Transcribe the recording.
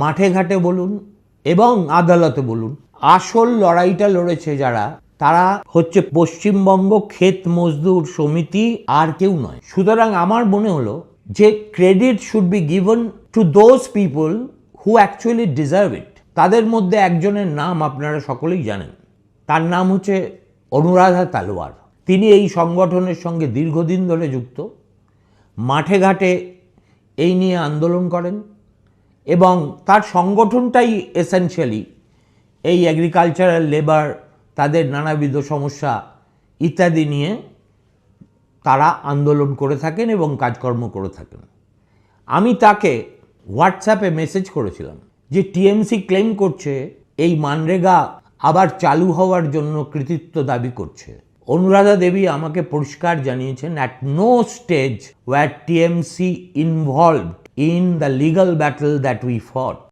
মাঠে ঘাটে বলুন এবং আদালতে বলুন, আসল লড়াইটা লড়েছে যারা, তারা হচ্ছে পশ্চিমবঙ্গ ক্ষেত মজদুর সমিতি আর কেউ নয়। সুতরাং আমার মনে হলো যে credit should be given to those people who actually deserve it তাদের মধ্যে একজনের নাম আপনারা সকলেই জানেন। তার নাম হচ্ছে অনুরাধা তালোয়ার তিনি এই সংগঠনের সঙ্গে দীর্ঘদিন ধরে যুক্ত। মাঠে ঘাটে এই নিয়ে আন্দোলন করেন। এবং তার সংগঠনটাই এসেনশিয়ালি এই অ্যাগ্রিকালচারাল লেবার তাদের নানাবিধ সমস্যা ইত্যাদি নিয়ে তারা আন্দোলন করে থাকেন এবং কাজকর্ম করে থাকেন। আমি তাকে হোয়াটসঅ্যাপে মেসেজ করেছিলাম যে টিএমসি ক্লেম করছে, এই মানরেগা আবার চালু হওয়ার জন্য কৃতিত্ব দাবি করছে। অনুরাধা দেবী আমাকে পরিষ্কার জানিয়েছেন at no stage were TMC involved in the legal battle that we fought